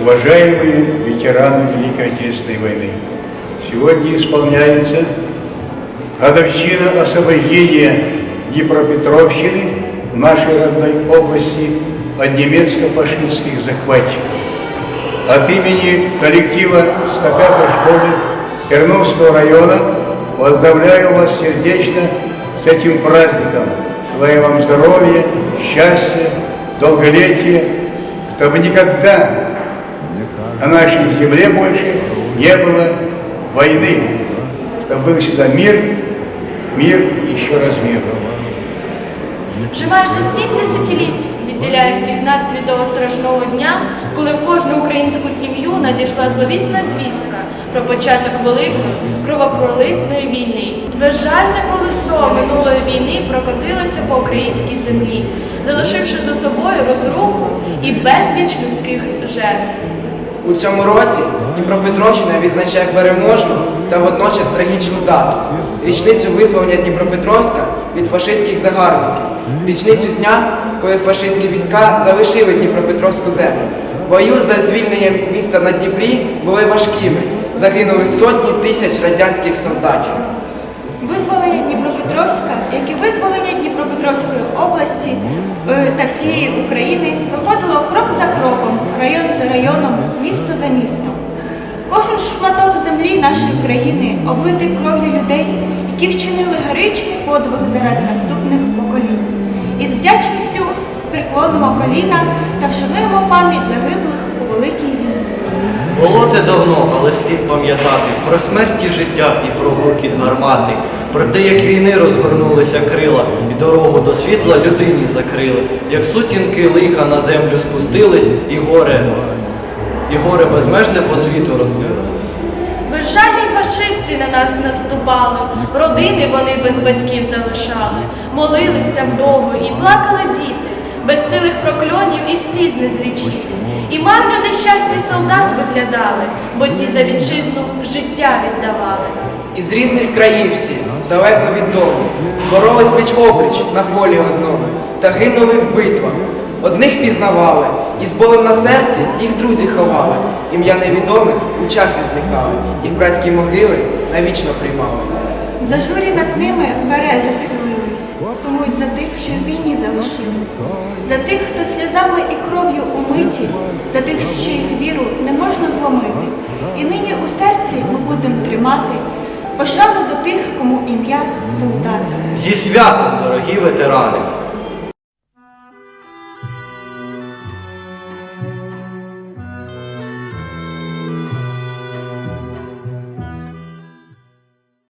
уважаемые ветераны Великой Отечественной войны, сегодня исполняется годовщина освобождения Днепропетровщины, нашей родной области, от немецко-фашистских захватчиков. От имени коллектива 105 школы Терновского района поздравляю вас сердечно с этим праздником. Желаю вам здоровья, счастья, долголетия, чтобы никогда на нашей земле больше не было войны, чтобы был всегда мир, мир, еще раз мир. Вже майже сім десятиліть відділяє всіх нас від того страшного дня, коли в кожну українську сім'ю надійшла зловісна звістка про початок великої кровопролитної війни. Безжальне колесо минулої війни прокотилося по українській землі, залишивши за собою розруху і безліч людських жертв. У цьому році Дніпропетровщина відзначає переможну та водночас трагічну дату річницю визволення Дніпропетровська від фашистських загарбників, річницю з дня, коли фашистські війська залишили Дніпропетровську землю. Бою за звільнення міста на Дніпрі були важкими. Загинули сотні тисяч радянських солдатів. Визволення Дніпропетровська, як і визволення Дніпропетровської області е, та всієї України, проходило крок район за районом, місто за містом. Кожен шматок землі нашої країни облитий кров'ю людей, які вчинили героїчний подвиг заради наступних поколінь. І з вдячністю приклонимо коліна та вшануємо пам'ять загиблих великій війні. Було те давно, але слід пам'ятати про смерті життя і про гуркіт гармати, про те, як війни розгорнулися крила, і дорогу до світла людині закрили, як сутінки лиха на землю спустились, і горе, і горе безмежне по світу розлилось. Безжальні фашисти на нас наступали, родини вони без батьків залишали, молилися вдови і плакали діти, безсилих прокльонів і сліз не злічити. І марно нещасний солдат виглядали, бо ті за вітчизну життя віддавали. Із різних країв всі, далеко від дому, боролись пліч опліч на полі одному, та гинули в битвах. Одних пізнавали, і з болем на серці їх друзі ховали. Ім'я невідомих у часі зникали, їх братські могили навічно приймали. Зажурі над ними берези схилились, сумують за тих, що в війні залишились, за тих, хто сльозами і кров'ю умиті, за тих, що їх віру не можна зломити. І нині у серці ми будемо тримати пошану до тих, кому ім'я солдата. Зі святом, дорогі ветерани!